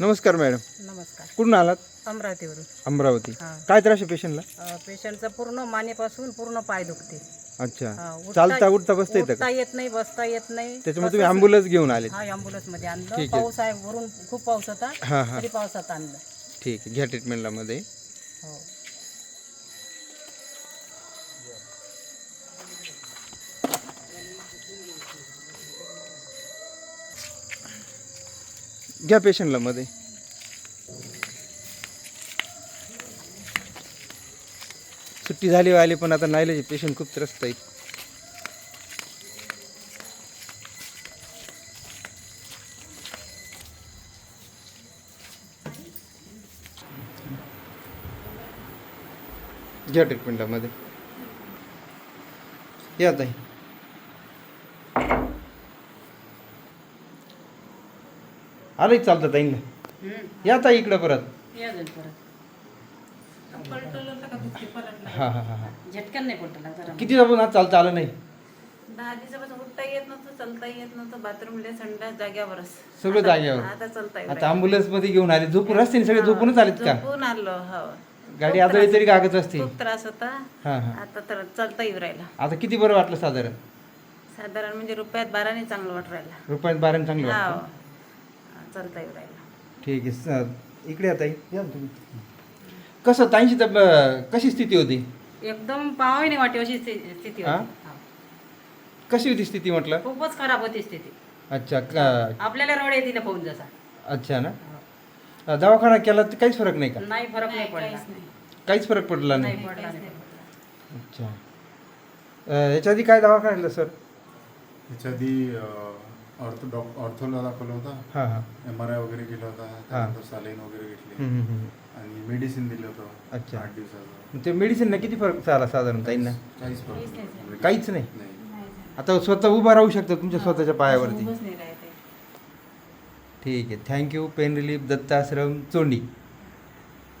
नमस्कार मॅडम. नमस्कार. कुठून आलात? अमरावतीवरून. अमरावती. हां. काय त्रास आहे पेशंटला? अ, पेशंटचं पूर्ण मानेपासून पूर्ण पाय दुखते. अच्छा. हा, उठता- चालता उठता बसता येतं उठता का येत नाही बसता येत नाही. त्याच्यामुळे तुम्ही ॲम्ब्युलन्स घेऊन आले हा ॲम्ब्युलन्समध्ये आणलं. पाऊस आहे वरून खूप पाऊस होता हां हां. तरी पावसात आणलं. ठीक आहे. घ्या ट्रीटमेंटला मध्ये. हो. घ्या पेशंटला मध्ये. सुट्टी झाली आली पण आता नाही पेशंट खूप त्रस्त आहेत घ्या ट्रीटमेंटला मध्ये. या ताई. आलं चालतं ताईंना. या ताई इकडं परत. या जाईल परत. हा हा हा. हा झटकन नाही पडला जरा किती आपण आज चालतं आलं नाही? दहा दिवसापासून उठता येत नव्हतं चालता येत नव्हतं बाथरूमला संडास जाग्यावरच. सगळं जागेवर. आता चालता येत आता मध्ये घेऊन आले झोपून रस्त्याने सगळे झोपूनच आलेत का? झोपून आलो हो. गाडी आदळी तरी कागद असते खूप त्रास होता. हा हा. आता तर चालता येऊ राहिला. आता किती बरं वाटलं साधारण? साधारण म्हणजे रुपयात बाराने चांगलं वाटू राहिला. रुपयात बाराने चांगलं हा वाटतं. चालता येऊ राहिला ठीक आहे स- इकडे आता या ना तुम्ही. कसं ताईंची तब कशी स्थिती होती? एकदम पाहावी नाही वाटे अशी स्थिती स्थिती हा? होती हा. कशी होती स्थिती म्हटलं? खूपच खराब होती स्थिती. अच्छा का? आपल्याला रड येते पाहून जसा. अच्छा ना? अ, दवाखाना केला तर काहीच फरक नाही का? नाही फरक नाही पडला. काहीच फरक पडला नाही? नाही पडला नाही अच्छा. अ, याच्या आधी काय दवाखाना केला सर? त्याच्या आधी ऑर्थो डॉक ऑर्थोला दाखवलं होतं. हां हां. एम आर आय वगैरे केला होता. त्यानंतर सालाईन वगैरे घेतली. हम्म, हम्म, हम्म. आणि मेडिसिन दिलं होतं. अच्छा. आठ दिवसाचं. मग ते मेडिसिनला किती फरक झाला साधारण ताईंना काहीच problem नाही. काहीच नाही? नाही. आता स्वतः उभा राहू शकता तुमच्या स्वतःच्या पायावरती. उभंच नाही राहते ठीक आहे. Thank you pain relief Dattashram Chondi.